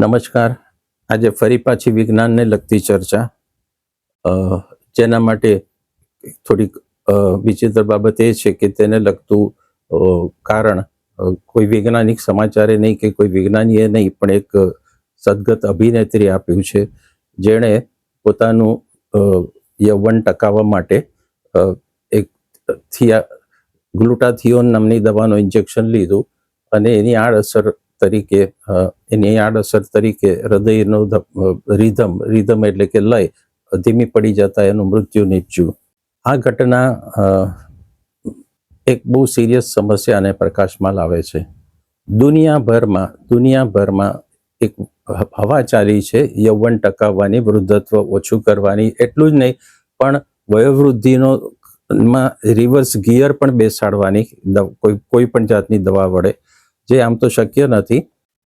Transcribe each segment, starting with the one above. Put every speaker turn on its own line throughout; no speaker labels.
નમસ્કાર. આજે ફરી પાછી વિજ્ઞાનને લગતી ચર્ચા. જેના માટે થોડીક વિચિત્ર બાબત એ છે કે તેને લગતું કારણ કોઈ વૈજ્ઞાનિક સમાચારે નહીં કે કોઈ વિજ્ઞાનીએ નહીં, પણ એક સદગત અભિનેત્રી આપ્યું છે. જેણે પોતાનું યૌવન ટકાવવા માટે એક થિયા, ગ્લુટાથિયોન નામની દવાનું ઇન્જેક્શન લીધું અને એની આડઅસર તરીકે એની આડઅસર તરીકે હૃદયનો રીધમ રીધમ એટલે કે લય, ધીમી પડી જતા એનું મૃત્યુ નીપજ્યું. આ ઘટના એક બહુ સિરિયસ સમસ્યાને પ્રકાશમાં લાવે છે. દુનિયાભરમાં દુનિયાભરમાં એક હવા ચાલી છે, યૌવન ટકાવવાની, વૃદ્ધત્વ ઓછું કરવાની, એટલું જ નહીં, પણ વયોવૃદ્ધિનો માં રિવર્સ ગિયર પણ બેસાડવાની કોઈ કોઈ પણ જાતની દવા વડે. જે આમ તો શક્ય નથી.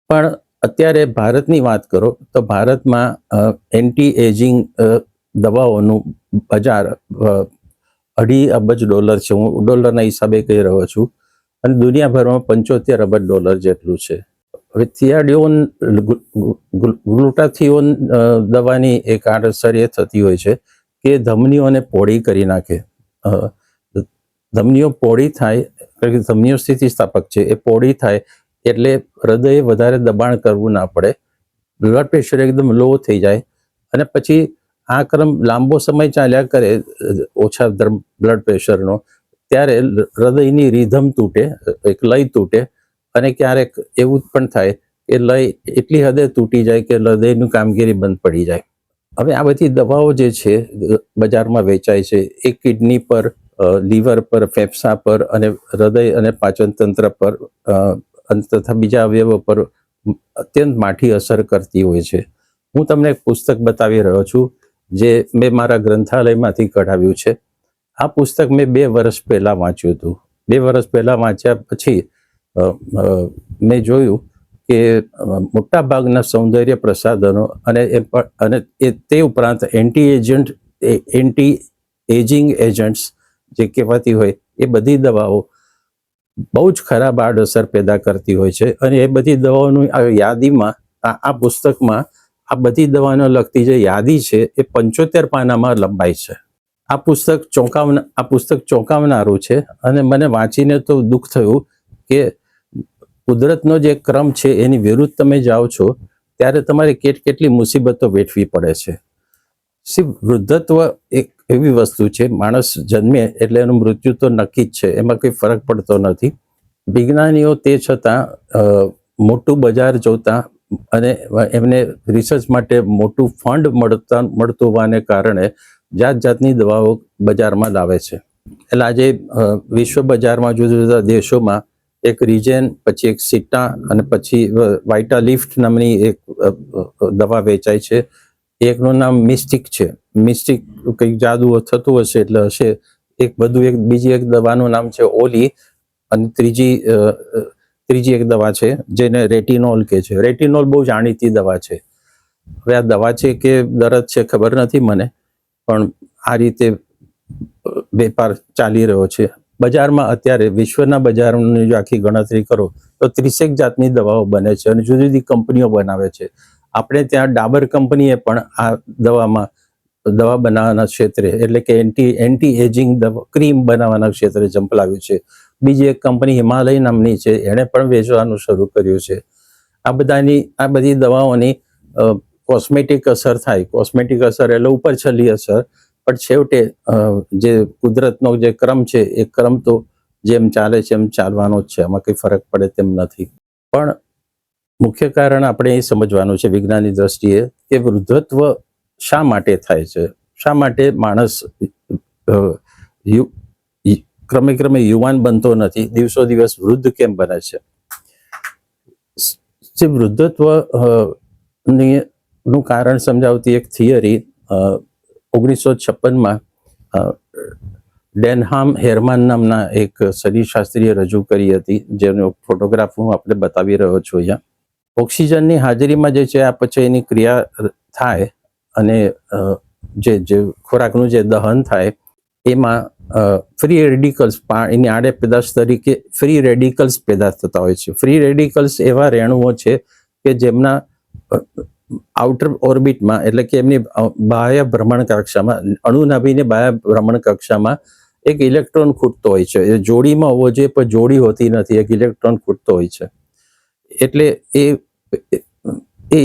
પણ અત્યારે ભારતની વાત કરો તો ભારતમાં એન્ટી એજિંગ દવાઓનું બજાર અઢી અબજ ડોલર છે. હું ડોલરના હિસાબે કહી રહ્યો છું. અને દુનિયાભરમાં પંચોતેર અબજ ડોલર જેટલું છે. હવે થિયાડિયોન ગ્લુટાથિયોન દવાની એક આડઅસર થતી હોય છે કે ધમનીઓને પોળી કરી નાખે. ધમનીઓ પોળી થાય કારણ કે સ્થિતિસ્થાપક છે, એ પોળી થાય એટલે હૃદયે વધારે દબાણ કરવું ના પડે. બ્લડ પ્રેશર એકદમ લો થઈ જાય અને પછી આ ક્રમ લાંબો સમય ચાલ્યા કરે, ઓછા બ્લડ પ્રેશરનો ત્યારે હૃદયની રીધમ તૂટે, એક લય તૂટે અને ક્યારેક એવું પણ થાય કે લય એટલી હદે તૂટી જાય કે હૃદયનું કામગીરી બંધ પડી જાય. હવે આ બધી દવાઓ જે છે, બજારમાં વેચાય છે એ કિડની પર લીવર પર, ફેફસા પર અને હૃદય અને પાચન તંત્ર પર તથા બીજા અવયવો પર અત્યંત માઠી અસર કરતી હોય છે. હું તમને એક પુસ્તક બતાવી રહ્યો છું, જે મેં મારા ગ્રંથાલયમાંથી કઢાવ્યું છે. આ પુસ્તક મેં બે વર્ષ પહેલાં વાંચ્યું હતું. બે વર્ષ પહેલાં વાંચ્યા પછી મેં જોયું કે મોટા ભાગના સૌંદર્ય પ્રસાધનો અને એ અને એ તે ઉપરાંત anti agent anti ageing agents જે કહેવાતી હોય એ બધી દવાઓ બહુ જ ખરાબ આડઅસર પેદા કરતી હોય છે. અને એ બધી દવાઓની આ યાદીમાં, આ પુસ્તકમાં આ બધી દવાને લગતી જે યાદી છે એ પંચોતેર પાનામાં લંબાઈ છે. આ પુસ્તક ચોંકાવના આ પુસ્તક ચોંકાવનારું છે અને મને વાંચીને તો દુઃખ થયું કે કુદરતનો જે ક્રમ છે એની વિરુદ્ધ તમે જાઓ છો, ત્યારે તમારે કેટ કેટલી મુસીબતો વેઠવી પડે છે. શિવ વૃદ્ધત્વ એક એવી વસ્તુ છે, માણસ જન્મે એટલે એનું મૃત્યુ તો નક્કી જ છે, એમાં કોઈ ફરક પડતો નથી. વિજ્ઞાનીઓ તે છતાં મોટું બજાર જોતા અને એમને રિસર્ચ માટે મોટું ફંડ મળતા, મળતું હોવાને કારણે જાત જાતની દવાઓ બજારમાં લાવે છે. એટલે આજે વિશ્વ બજારમાં જુદા જુદા દેશોમાં એક રિજેન પછી એક સિટા અને પછી વાઇટા લિફ્ટ નામની એક દવા વેચાય છે. એકનું નામ મિસ્ટિક છે. મિસ્ટિક કંઈક જાદુ થતું હશે એટલે હશે. એક બધું એક, બીજી એક દવાનું નામ છે ઓલી અને ત્રીજી ત્રીજી એક દવા છે જેને રેટિનોલ કે છે. રેટિનોલ બહુ જાણીતી દવા છે. હવે આ દવા છે કે દરદ છે ખબર નથી મને, પણ આ રીતે વેપાર ચાલી રહ્યો છે. બજારમાં અત્યારે વિશ્વના બજારની જો આખી ગણતરી કરો, તો ત્રીસેક જાતની દવાઓ બને છે અને જુદી જુદી કંપનીઓ બનાવે છે. આપણે ત્યાં ડાબર કંપનીએ પણ આ દવામાં દવા બનાવવાના ક્ષેત્રે, એટલે કે એન્ટી એન્ટી એજિંગ ક્રીમ બનાવવાના ક્ષેત્રે ઝંપલાવ્યું છે. બીજી એક કંપની હિમાલય નામની છે, એણે પણ વેચવાનું શરૂ કર્યું છે. આ બધાની, આ બધી દવાઓની કોસ્મેટિક અસર થાય. કોસ્મેટિક અસર એટલે ઉપર છેલ્લી અસર. પણ છેવટે જે કુદરતનો જે ક્રમ છે, એ ક્રમ તો જેમ ચાલે છે એમ ચાલવાનો જ છે. એમાં કંઈ ફરક પડે તેમ નથી. પણ મુખ્ય કારણ આપણે એ સમજવાનું છે વિજ્ઞાનની દ્રષ્ટિએ કે વૃદ્ધત્વ શા માટે થાય છે? શા માટે માણસ ક્રમે ક્રમે યુવાન બનતો નથી? દિવસો દિવસ વૃદ્ધ કેમ બને છે? જે વૃદ્ધત્વનું કારણ સમજાવતી એક થિયરી ઓગણીસો છપ્પનમાં ડેનહામ હેરમાન નામના એક શરીરશાસ્ત્રીએ રજૂ કરી હતી, જેનો ફોટોગ્રાફ હું આપણે બતાવી રહ્યો છું અહીંયા. ઓક્સિજનની હાજરીમાં જે છે, આ પછી એની ક્રિયા થાય અને જે જે ખોરાકનું જે દહન થાય, એમાં ફ્રી રેડિકલ્સ એની આડે પેદાશ તરીકે ફ્રી રેડિકલ્સ પેદા થતા હોય છે. ફ્રી રેડિકલ્સ એવા રેણુઓ છે કે જેમના આઉટર ઓર્બિટમાં એટલે કે એમની બાહ્ય ભ્રમણ કક્ષામાં અણુનાભીની બાહ્ય ભ્રમણ કક્ષામાં એક ઇલેક્ટ્રોન ખૂટતો હોય છે. એ જોડીમાં હોવો જોઈએ, પણ જોડી હોતી નથી. એક ઇલેક્ટ્રોન ખૂટતો હોય છે. એટલે એ એ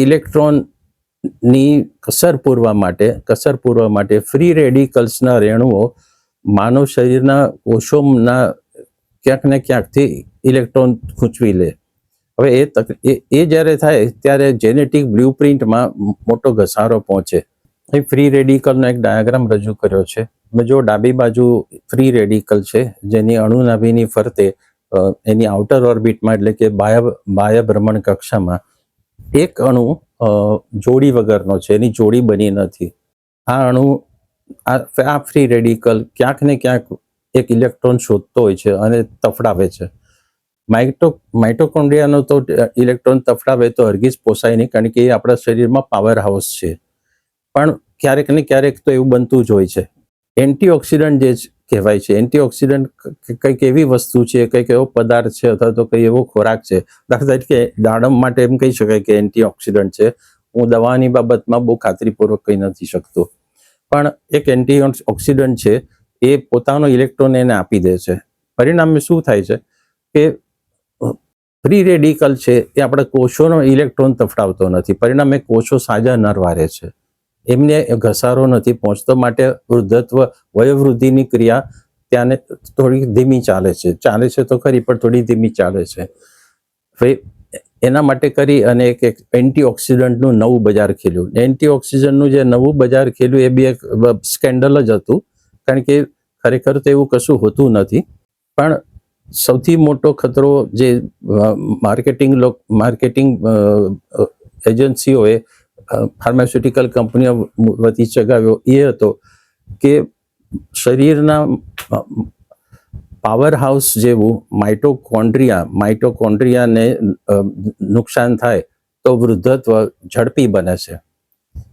ઇલેક્ટ્રોનની કસર પૂરવા માટે, કસર પૂરવા માટે ફ્રી રેડિકલ્સના રેણુઓ માનવ શરીરના કોષોના ક્યાંક ને ક્યાંકથી ઇલેક્ટ્રોન ખૂંચવી લે. હવે એ તક, એ જ્યારે થાય ત્યારે જેનેટિક બ્લુપ્રિન્ટમાં મોટો ઘસારો પહોંચે. અહીં ફ્રી રેડિકલનો એક ડાયાગ્રામ રજૂ કર્યો છે. જો ડાબી બાજુ ફ્રી રેડિકલ છે, જેની અણુનાભીની ફરતે એની આઉટર ઓર્બિટમાં એટલે કે બાહ્ય બાહ્ય ભ્રમણ કક્ષામાં, એક અણુ જોડી વગરનો છે. એની જોડી બની નથી. આ અણુ, આ ફ્રી રેડિકલ ક્યાંક ને ક્યાંક એક ઇલેક્ટ્રોન શોધતો હોય છે અને તફડાવે છે. માઇટો, માઇટોકોન્ડ્રિયાનો તો ઇલેક્ટ્રોન તફડાવે તો હરગીજ પોસાય નહીં કારણ કે એ આપણા શરીરમાં પાવર હાઉસ છે. પણ ક્યારેક ને ક્યારેક તો એવું બનતું જ હોય છે. એન્ટીઓક્સિડન્ટ જ કહેવાય છે. એન્ટીઓક્સિડન્ટ કંઈક એવી વસ્તુ છે કંઈક એવો પદાર્થ છે અથવા તો કંઈ એવો ખોરાક છે? દાખલા તરીકે દાડમ માટે એમ કહી શકાય કે એન્ટીઓક્સિડન્ટ છે. હું દવાની બાબતમાં બહુ ખાતરીપૂર્વક કહી નથી શકતો. પણ એક એન્ટી ઓક્સિડન્ટ છે, એ પોતાનો ઇલેક્ટ્રોન એને આપી દે છે. પરિણામે શું થાય છે કે, ફ્રી રેડિકલ છે એ આપણા કોષોનો ઇલેક્ટ્રોન તફડાવતો નથી. પરિણામે કોષો સાજા નર વારે છે. એમને ઘસારો નથી પહોંચતો માટે વૃદ્ધત્વ, વયોવૃદ્ધિની ક્રિયા ત્યાંને થોડી ધીમી ચાલે છે. ચાલે છે તો ખરી, પણ થોડી ધીમી ચાલે છે. એના માટે કરી અને એક એક એન્ટીઓક્સિડન્ટનું નવું બજાર ખીલ્યું. એન્ટીઓક્સિડન્ટનું જે નવું બજાર ખીલ્યું એ બી એક સ્કેન્ડલ જ હતું, કારણ કે ખરેખર તો એવું કશું હોતું નથી. પણ સૌથી મોટો ખતરો જે માર્કેટિંગ માર્કેટિંગ એજન્સીઓએ ફાર્માસ્યુટિકલ કંપનીઓ વતી ચગાવ્યો એ હતો કે શરીરના પાવર હાઉસ જેવું માઇટોકોન્ડ્રિયા માઇટોકોન્ડ્રિયાને નુકસાન થાય તો વૃદ્ધત્વ ઝડપી બને છે.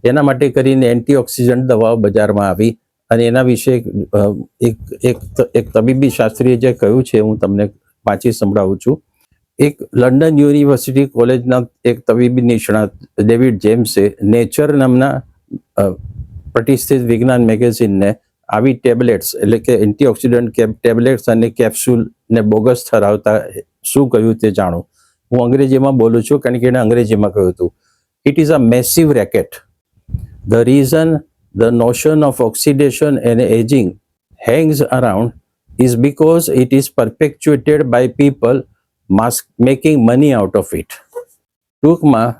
એના માટે કરીને એન્ટીઓક્સિડન્ટ દવાઓ બજારમાં આવી અને એના વિશે એક, એક એક તબીબી શાસ્ત્રીએ જે કહ્યું છે હું તમને વાંચી સંભળાવું છું. એક લંડન યુનિવર્સિટી કોલેજના એક તબીબી નિષ્ણાત, ડેવિડ જેમ્સે, નેચર નામના પ્રતિષ્ઠિત વિજ્ઞાન મેગેઝિનને આવી ટેબ્લેટ્સ, એટલે કે એન્ટીઓક્સિડન્ટ કેપ, ટેબ્લેટ્સ અને કેપ્સ્યુલ ને બોગસ ઠરાવતા શું કહ્યું તે જાણો. હું અંગ્રેજીમાં બોલું છું, કારણ કે એણે અંગ્રેજીમાં કહ્યું હતું. It is a massive racket the reason the notion of oxidation and ageing hangs around is because it is perpetuated by people mask, making money out of it ટૂંકમાં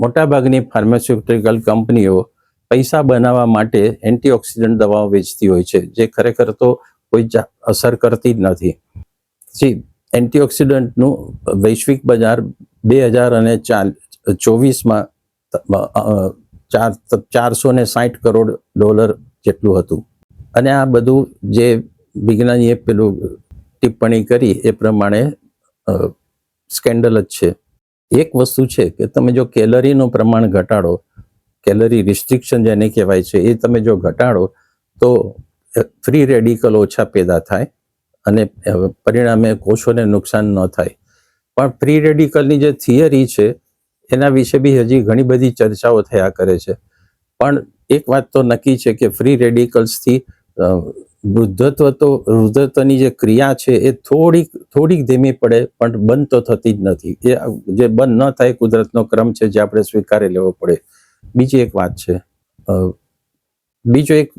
મોટાભાગની ફાર્માસ્યુટિકલ કંપનીઓ પૈસા બનાવવા માટે એન્ટીઓક્સિડન્ટ દવાઓ વેચતી હોય છે જે ખરેખર તો કોઈ અસર કરતી જ નથી. જી એન્ટીઓક્સિડન્ટનું વૈશ્વિક બજાર બે હજાર અને ચાર ચોવીસમાં ચાર ચારસો ને સાઠ કરોડ ડોલર જેટલું હતું. અને આ બધું જે વિજ્ઞાનીએ પેલું ટિપ્પણી કરી એ પ્રમાણે સ્કેન્ડલ જ છે. એક વસ્તુ છે કે તમે જો કેલરીનું પ્રમાણ ઘટાડો, કેલરી રિસ્ટ્રિક્શન જેને કહેવાય છે, એ તમે જો ઘટાડો, તો ફ્રી રેડિકલ ઓછા પેદા થાય અને પરિણામે કોષોને નુકસાન ન થાય. પણ ફ્રી રેડિકલની જે થિયરી છે, એના વિશે બી હજી ઘણી બધી ચર્ચાઓ થયા કરે છે. પણ એક વાત તો નક્કી છે કે ફ્રી રેડિકલ્સથી વૃદ્ધત્વ તો વૃદ્ધત્વની જે ક્રિયા છે એ થોડીક થોડીક ધીમી પડે, પણ બંધ તો થતી જ નથી. એ જે બંધ ન થાય કુદરતનો ક્રમ છે જે આપણે સ્વીકારી લેવો પડે. બીજી એક વાત છે. બીજો એક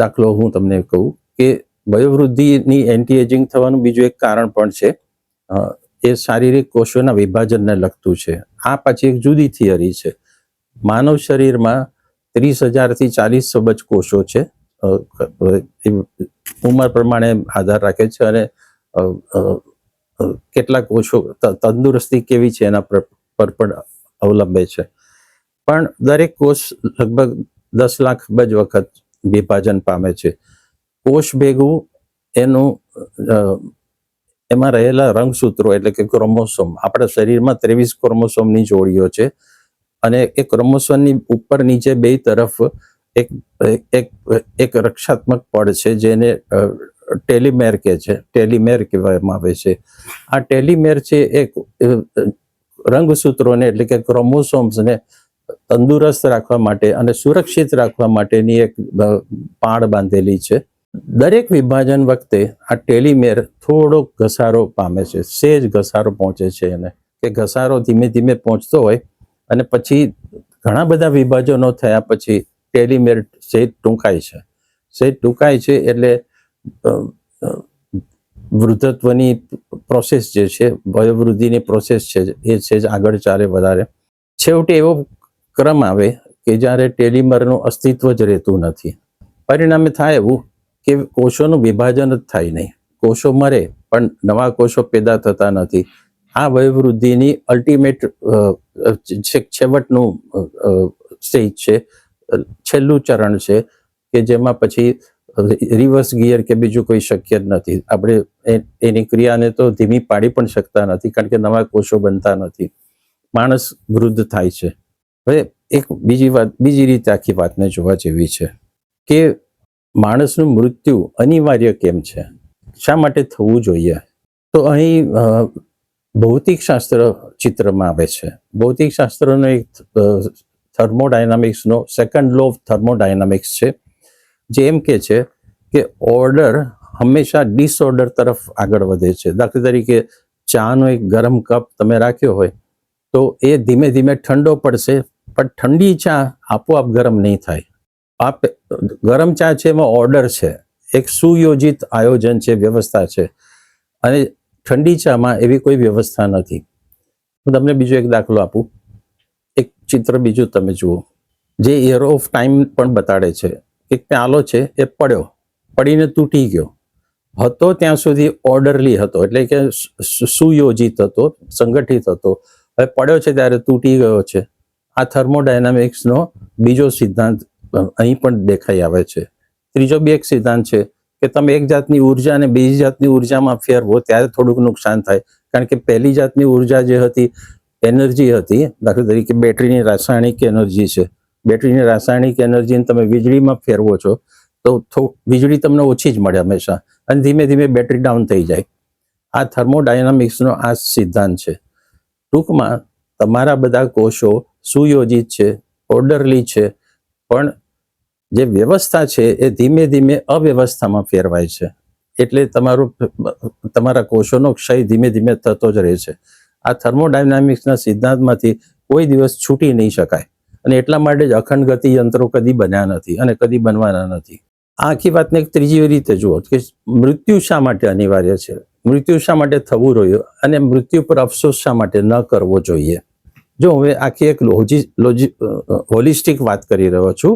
દાખલો હું તમને કહું કે વયોવૃદ્ધિની એન્ટી એજિંગ થવાનું બીજું એક કારણ પણ છે. એ શારીરિક કોષોના વિભાજનને લગતું છે. આ પાછી એક જુદી થિયરી છે. માનવ શરીરમાં ત્રીસ હજારથી ચાલીસ સબજ કોષો છે. ઉંમર પ્રમાણે આધાર રાખે છે અને કેટલાક કોષો તંદુરસ્તી કેવી છે એના પર પણ અવલંબે છે. પણ દરેક કોષ લગભગ દસ લાખ જ વખત વિભાજન પામે છે. કોષ ભેગું એનું એમાં રહેલા રંગસૂત્રો એટલે કે ક્રોમોસોમ, આપણા શરીરમાં ત્રેવીસ ક્રોમોસોમની જોડીઓ છે અને એ ક્રોમોસોમની ઉપર નીચે બે તરફ એક એક એક રક્ષાત્મક પડ છે જેને ટેલિમેર કહે છે. ટેલિમેર કહેવામાં આવે છે. આ ટેલિમેર છે એક રંગસૂત્રોને એટલે કે ક્રોમોસોમ્સને તંદુરસ્ત રાખવા માટે અને સુરક્ષિત રાખવા માટેની એક પાળ બાંધેલી છે. દરેક વિભાજન વખતે આ ટેલિમેર થોડો ઘસારો પામે છે. સેજ ઘસારો પહોંચે છે એને. કે ઘસારો ધીમે ધીમે પહોંચતો હોય અને પછી ઘણા બધા વિભાજનો થયા પછી ટેલિમેર સેજ ટૂંકાય છે. સહિત ટૂંકાય છે એટલે વૃદ્ધત્વની પ્રોસેસ જે છે, વયોવૃદ્ધિની પ્રોસેસ છે, એ છે જ આગળ ચાલે વધારે. છેવટે એવો ક્રમ આવે કે જ્યારે ટેલિમરનું અસ્તિત્વ જ રહેતું નથી. પરિણામે થાય એવું કે કોષોનું વિભાજન જ થાય નહીં. કોષો મરે, પણ નવા કોષો પેદા થતા નથી. આ વયોવૃદ્ધિની અલ્ટિમેટ છેવટનું સ્ટેજ છે. છેલ્લું ચરણ છે કે જેમાં પછી રિવર્સ ગિયર કે બીજું કોઈ શક્ય જ નથી. આપણે એની ક્રિયાને તો ધીમી પાડી પણ શકતા નથી કારણ કે નવા કોષો બનતા નથી. માણસ વૃદ્ધ થાય છે. હવે એક બીજી વાત, બીજી રીતે આખી વાતને જોવા જેવી છે કે માણસનું મૃત્યુ અનિવાર્ય કેમ છે? શા માટે થવું જોઈએ? તો અહીં ભૌતિક શાસ્ત્ર ચિત્રમાં આવે છે. ભૌતિક શાસ્ત્રનો એક થર્મોડાયનામિક્સનો સેકન્ડ લો ઓફ થર્મોડાયનામિક્સ છે, જે એમ કે છે કે ઓર્ડર હંમેશા ડિસઓર્ડર તરફ આગળ વધે છે. દાખલા તરીકે ચાનો એક ગરમ કપ તમે રાખ્યો હોય તો એ ધીમે ધીમે ઠંડો પડશે, પણ ઠંડી ચા આપોઆપ ગરમ નહીં થાય. આપ ગરમ ચા છે એમાં ઓર્ડર છે, એક સુયોજિત આયોજન છે, વ્યવસ્થા છે, અને ઠંડી ચામાં એવી કોઈ વ્યવસ્થા નથી. હું તમને બીજો એક દાખલો આપું. ચિત્ર બીજું તમે જુઓ. જે એરો ઓફ ટાઈમ પણ બતાડે છે. એક પ્યાલો છે, એ પડ્યો. પડીને તૂટી ગયો. હતો ત્યાં સુધી ઓર્ડરલી હતો. એટલે કે સુયોજિત હતો, સંગઠિત હતો. હવે પડ્યો છે ત્યારે તૂટી ગયો છે. આ થર્મોડાયનામિક્સનો બીજો સિદ્ધાંત અહીં પણ દેખાઈ આવે છે. ત્રીજો બી એક સિદ્ધાંત છે કે તમે એક જાતની ઊર્જા અને બીજી જાતની ઉર્જામાં ફેરવો, ત્યારે થોડુંક નુકસાન થાય. કારણ કે પહેલી જાતની ઊર્જા જે હતી એનર્જી હતી. દાખલા તરીકે બેટરીની રાસાયણિક એનર્જી છે. બેટરીની રાસાયણિક એનર્જીને તમે વીજળીમાં ફેરવો છો, તો થોડું વીજળી તમને ઓછી જ મળે હંમેશા. અને ધીમે ધીમે બેટરી ડાઉન થઈ જાય. આ થર્મોડાયનામિક્સનો આ સિદ્ધાંત છે. ટૂંકમાં તમારા બધા કોષો સુયોજિત છે, ઓર્ડરલી છે, પણ જે વ્યવસ્થા છે એ ધીમે ધીમે અવ્યવસ્થામાં ફેરવાય છે. એટલે તમારું તમારા કોષોનો ક્ષય ધીમે ધીમે થતો જ રહે છે. આ થર્મોડાયનામિક્સના સિદ્ધાંતમાંથી કોઈ દિવસ છૂટી નહીં શકાય. અને એટલા માટે જ અખંડ ગતિ યંત્રો કદી બન્યા નથી અને કદી બનવાના નથી. આ આખી વાતને એક ત્રીજી રીતે જુઓ કે મૃત્યુ શા માટે અનિવાર્ય છે? મૃત્યુ શા માટે થવું રહ્યું? અને મૃત્યુ પર અફસોસ શા માટે ન કરવો જોઈએ? જો હવે આખી એક લોજી લોજી હોલિસ્ટિક વાત કરી રહ્યો છું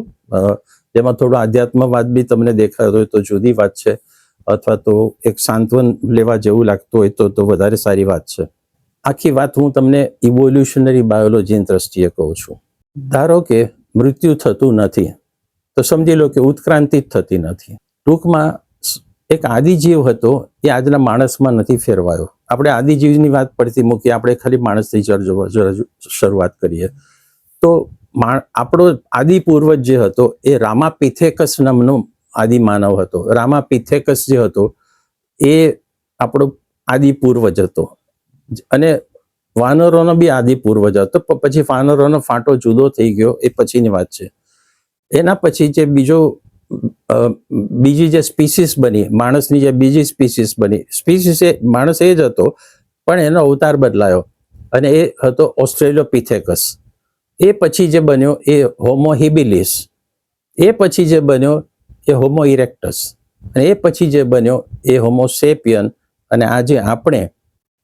જેમાં થોડો આધ્યાત્મવાદ બી તમને દેખાતો હોય તો જુદી વાત છે, અથવા તો એક સાંત્વન લેવા જેવું લાગતું હોય તો વધારે સારી વાત છે. આખી વાત હું તમને ઇવોલ્યુશનરી બાયોલોજીની દ્રષ્ટિએ કહું છું. ધારો કે મૃત્યુ થતું નથી, તો સમજી લો કે ઉત્ક્રાંતિ જ થતી નથી. ટૂંકમાં એક આદિજીવ હતો, એ આજના માણસમાં નથી ફેરવાયો. આપણે આદિજીવની વાત પડતી મૂકી આપણે ખાલી માણસથી શરૂઆત કરીએ. તો આપણો આદિ પૂર્વજ જે હતો, એ રામાપિથેકસ નામનો આદિ માનવ હતો. રામાપિથેકસ જે હતો, એ આપણો આદિ પૂર્વજ હતો. અને વાનરોનો બી આદિ પૂર્વજ હતો. પછી વાનરોનો ફાંટો જુદો થઈ ગયો, એ પછીની વાત છે. એના પછી જે બીજો બીજી જે સ્પીસીસ બની, માણસની જે બીજી સ્પીસીસ બની, સ્પીસીસ એ, માણસ એ જ હતો, પણ એનો અવતાર બદલાયો અને એ હતો ઓસ્ટ્રેલિયોપિથેકસ એ પછી જે બન્યો એ હોમોહિબિલિસ એ પછી જે બન્યો એ હોમો ઇરેક્ટસ. અને એ પછી જે બન્યો એ હોમોસેપિયન અને આજે આપણે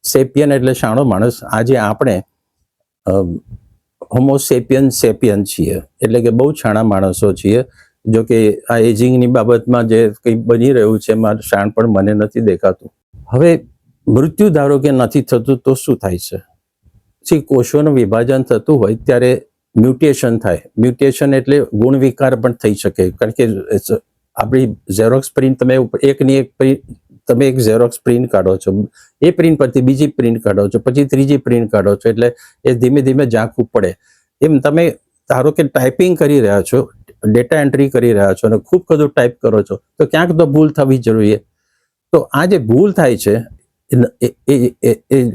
સેપિયન એટલે શાણો માણસ. આજે આપણે હોમોસેપિયન સેપિયન છીએ. એટલે કે બહુ છાણા માણસો છીએ. જો કે આ એજિંગની બાબતમાં જે કંઈ બની રહ્યું છે, એમાં શાણ પણ મને નથી દેખાતું. હવે મૃત્યુ ધારો કે નથી થતું, તો શું થાય છે? પછી કોષોનું વિભાજન થતું હોય ત્યારે મ્યુટેશન થાય. મ્યુટેશન એટલે ગુણ વિકાર પણ થઈ શકે. કારણ કે આપણી ઝેરોક્સ પ્રિન્ટ તમે એકની એક print તમે એક ઝેરોક્સ પ્રિન્ટ કાઢો છો, એ પ્રિન્ટ પરથી બીજી પ્રિન્ટ કાઢો છો, પછી ત્રીજી પ્રિન્ટ કાઢો છો, એટલે એ ધીમે ધીમે ઝાંખું પડે એમ તમે ધારો કે ટાઈપિંગ કરી રહ્યા છો ડેટા એન્ટ્રી કરી રહ્યા છો અને ખૂબ બધું ટાઈપ કરો છો, તો ક્યાંક તો ભૂલ થવી જોઈએ તો આ જે ભૂલ થાય છે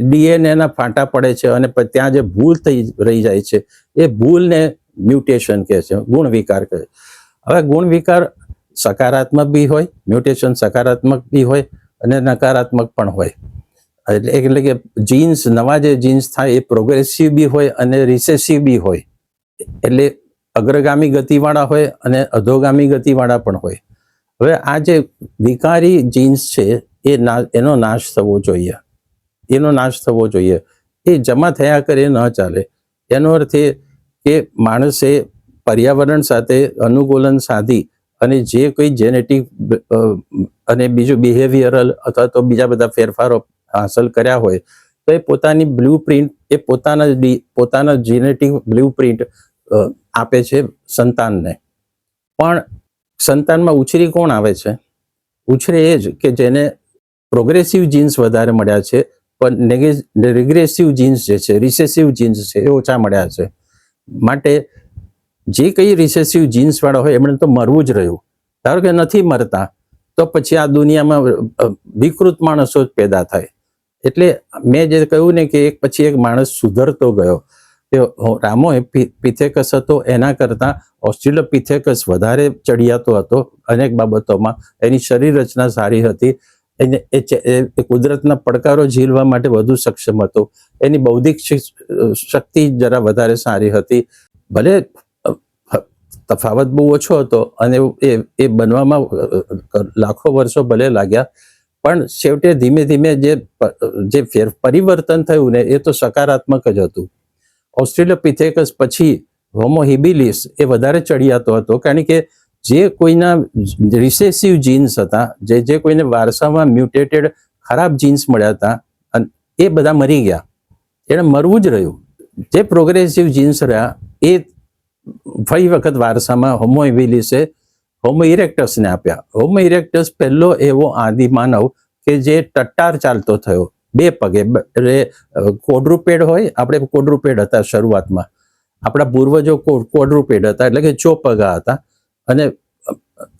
ડીએનએના ફાંટા પડે છે અને ત્યાં જે ભૂલ થઈ રહી જાય છે, એ ભૂલને મ્યુટેશન કહે છે, ગુણ વિકાર કહે. હવે ગુણ વિકાર સકારાત્મક બી હોય મ્યુટેશન સકારાત્મક બી હોય અને નકારાત્મક પણ હોય. એટલે એટલે કે જીન્સ નવા જે જીન્સ થાય એ પ્રોગ્રેસિવ બી હોય અને રિસેસિવ બી હોય. એટલે અગ્રગામી ગતિવાળા હોય અને અધોગામી ગતિવાળા પણ હોય. હવે આ જે વિકારી જીન્સ છે એ ના, એનો નાશ થવો જોઈએ. એનો નાશ થવો જોઈએ. એ જમા થયા કરે ન ચાલે. એનો અર્થ એ કે માણસે પર્યાવરણ સાથે અનુકૂલન સાધી અને જે કોઈ જેનેટિક અને બીજું બિહેવિયરલ અથવા તો બીજા બધા ફેરફારો હાંસલ કર્યા હોય, તો એ પોતાની બ્લુ પ્રિન્ટ એ પોતાના પોતાના જીનેટિક બ્લુ પ્રિન્ટ આપે છે સંતાનને. પણ સંતાનમાં ઉછરી કોણ આવે છે? ઉછરે એ જ કે જેને પ્રોગ્રેસિવ જીન્સ વધારે મળ્યા છે, પણ રિગ્રેસિવ જીન્સ જે છે રિસેસિવ જીન્સ છે, એ ઓછા મળ્યા છે. માટે જે કઈ રિસેસિવ જીન્સ વાળા હોય, એમણે તો મરવું જ રહ્યું. ધારો કે નથી મરતા, તો પછી આ દુનિયામાં વિકૃત માણસો જ પેદા થાય. એટલે મેં જે કહ્યું ને કે એક પછી એક માણસ સુધરતો ગયો. કે રામો, એ પિથેકસ હતો, એના કરતા ઓસ્ટ્રેલોપિથેકસ વધારે ચડિયાતો હતો અનેક બાબતોમાં. એની શરીર રચના સારી હતી. એને, એ કુદરતના પડકારો ઝીલવા માટે વધુ સક્ષમ હતો. એની બૌદ્ધિક શક્તિ જરા વધારે સારી હતી. ભલે તફાવત બહુ ઓછો હતો અને એ એ બનવામાં લાખો વર્ષો ભલે લાગ્યા, પણ છેવટે ધીમે ધીમે જે જે ફેર, પરિવર્તન થયું ને એ તો સકારાત્મક જ હતું. ઓસ્ટ્રેલિયોપિથેકસ પછી હોમોહિબિલિસ એ વધારે ચડિયાતો હતો, કારણ કે જે કોઈના રિસેસિવ જીન્સ હતા, જે જે કોઈને વારસામાં મ્યુટેટેડ ખરાબ જીન્સ મળ્યા હતા, અને, એ બધા મરી ગયા. એને મરવું જ રહ્યું. જે પ્રોગ્રેસિવ જીન્સ રહ્યા, એ ફરી વખત વારસામાં હોમો ઇવિલિસે હોમો ઇરેક્ટસને આપ્યા. હોમો ઇરેક્ટસ પહેલો એવો આદિ માનવ કે જે ટટ્ટાર ચાલતો થયો. બે પગે કોડરૂપેડ હોય, આપણે કોડરૂપેડ હતા શરૂઆતમાં. આપણા પૂર્વજો કોડરૂપેડ હતા, એટલે કે ચોપગા હતા. અને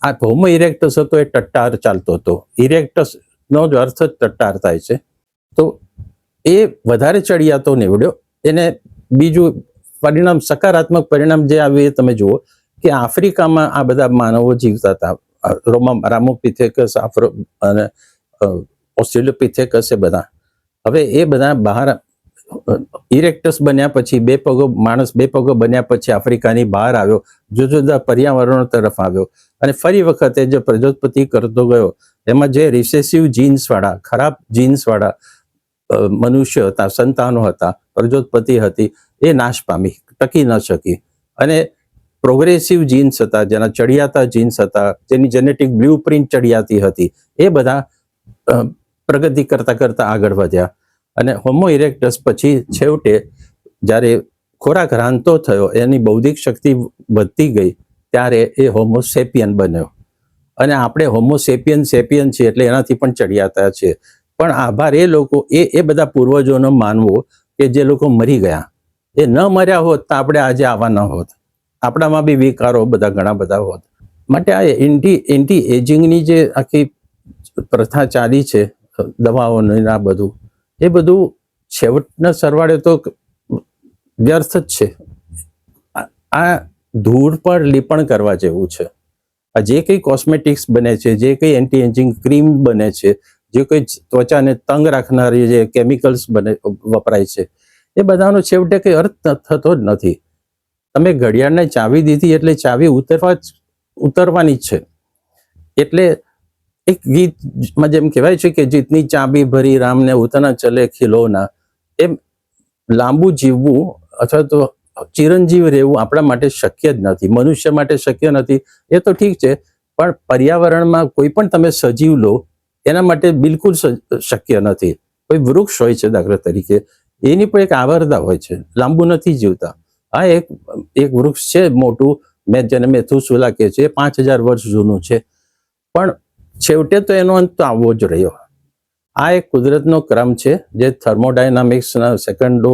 આ હોમો ઇરેક્ટસ હતો, એ ટટ્ટાર ચાલતો હતો. ઇરેક્ટસ નો જ અર્થ જ ટટ્ટાર થાય છે. તો એ વધારે ચડિયાતો નીવડ્યો. એને બીજું પરિણામ, સકારાત્મક પરિણામ જે આવ્યું એ તમે જુઓ કે આફ્રિકામાં આ બધા માનવો જીવતા હતા. રોમા રામોપિથેકસ આફ્રો, અને ઓસ્ટ્રેલિયોપિથેકસ એ બધા. હવે એ બધા બહાર ઇરેક્ટસ બન્યા પછી, બે પગો, માણસ બે પગો બન્યા પછી આફ્રિકાની બહાર આવ્યો જુદા જુદા પર્યાવરણો તરફ આવ્યો. અને ફરી વખતે જે પ્રજોત્પત્તિ કરતો ગયો, એમાં જે રિસેસિવ જીન્સવાળા ખરાબ જીન્સ વાળા મનુષ્ય હતા, સંતાનો હતા પ્રજોત્પત્તિ હતી એ નાશ પામી, ટકી ન શકી. અને પ્રોગ્રેસિવ જીન્સ હતા, જેના ચડિયાતા જીન્સ હતા, જેની જેનેટિક બ્લુ પ્રિન્ટ ચડિયાતી હતી, એ બધા પ્રગતિ કરતા કરતા આગળ વધ્યા. અને હોમો ઇરેક્ટસ પછી છેવટે, જ્યારે ખોરાક રાંધતો થયો, એની બૌદ્ધિક શક્તિ વધતી ગઈ, ત્યારે એ હોમોસેપિયન બન્યો. અને આપણે હોમોસેપિયન સેપિયન છીએ એટલે એનાથી પણ ચડિયાતા છે પણ આભાર એ લોકો, એ એ બધા પૂર્વજોનો માનવો કે જે લોકો મરી ગયા. એ ન મર્યા હોત તો આપણે આજે આવા ન હોત. આપણામાં બી વિકારો બધા ઘણા બધા હોત. માટે આ એન્ટી એન્ટી એજિંગની જે આખી પ્રથા ચાલી છે, દવાઓનું આ બધું, એ બધું છેવટના સરવાળે તો વ્યર્થ જ છે. આ- ધૂળ પર લીપણ કરવા જેવું છે. આ જે કંઈ કોસ્મેટિક્સ બને છે, જે કંઈ એન્ટી એજિંગ ક્રીમ બને છે, જે કંઈ ત્વચાને તંગ રાખનારી જે કેમિકલ્સ બને, વપરાય છે એ બધાનો છેવટે કંઈ અર્થ થતો જ નથી. તમે ઘડિયાળને ચાવી દીધી એટલે ચાવી ઉતરવા ઉતરવાની જ છે. એટલે એક ગીતમાં જેમ કહેવાય છે કે જીતની ચાબી ભરી રામને ઉતના ચલે ખિલોના, એમ લાંબુ જીવવું અથવા તો ચિરંજીવ રહેવું આપણા માટે શક્ય જ નથી. મનુષ્ય માટે શક્ય નથી. એ તો ઠીક છે, પણ પર્યાવરણમાં કોઈ પણ તમે સજીવ લો, એના માટે બિલકુલ શક્ય નથી. કોઈ વૃક્ષ હોય છે દાખલા તરીકે એની પણ એક આવરતા હોય છે. લાંબુ નથી જીવતા. આ એક એક વૃક્ષ છે મોટું. મેં જેને મેથુસુલા કહે છે, એ પાંચ હજાર વર્ષ જૂનું છે. પણ છેવટે તો એનો અંત તો આવવો જ રહ્યો. આ એક કુદરતનો ક્રમ છે જે થર્મોડાયનામિક્સના સેકન્ડ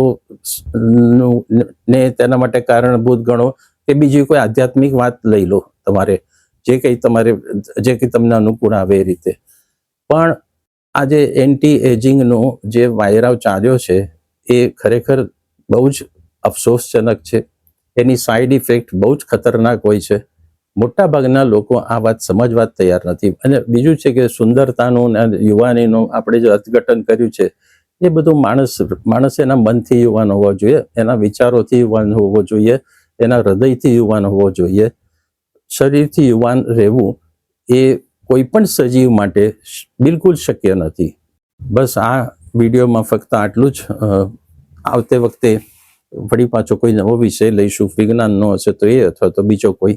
ને તેના માટે કારણભૂત ગણો કે બીજી કોઈ આધ્યાત્મિક વાત લઈ લો તમારે. જે કંઈ તમારે, જે કંઈ તમને અનુકૂળ આવે એ રીતે. પણ આ જે એન્ટી એજિંગનો જે વાયરાવ ચાલ્યો છે એ ખરેખર બહુ જ અફસોસજનક છે. એની સાઈડ ઇફેક્ટ બહુ જ ખતરનાક હોય છે. મોટાભાગના લોકો આ વાત સમજવા તૈયાર નથી. અને બીજું છે કે સુંદરતાનું અને યુવાનીનું આપણે જે અર્થઘટન કર્યું છે, એ બધું માણસ માણસ એના મનથી યુવાન હોવો જોઈએ, એના વિચારોથી યુવાન હોવો જોઈએ, એના હૃદયથી યુવાન હોવો જોઈએ. શરીરથી યુવાન રહેવું એ કોઈ પણ સજીવ માટે બિલકુલ શક્ય નથી. બસ આ વિડીયોમાં ફક્ત આટલું જ આવતે વખતે ફરી પાછો કોઈ નવો વિષય લઈશું, વિજ્ઞાનનો હશે તો એ અથવા તો બીજો કોઈ.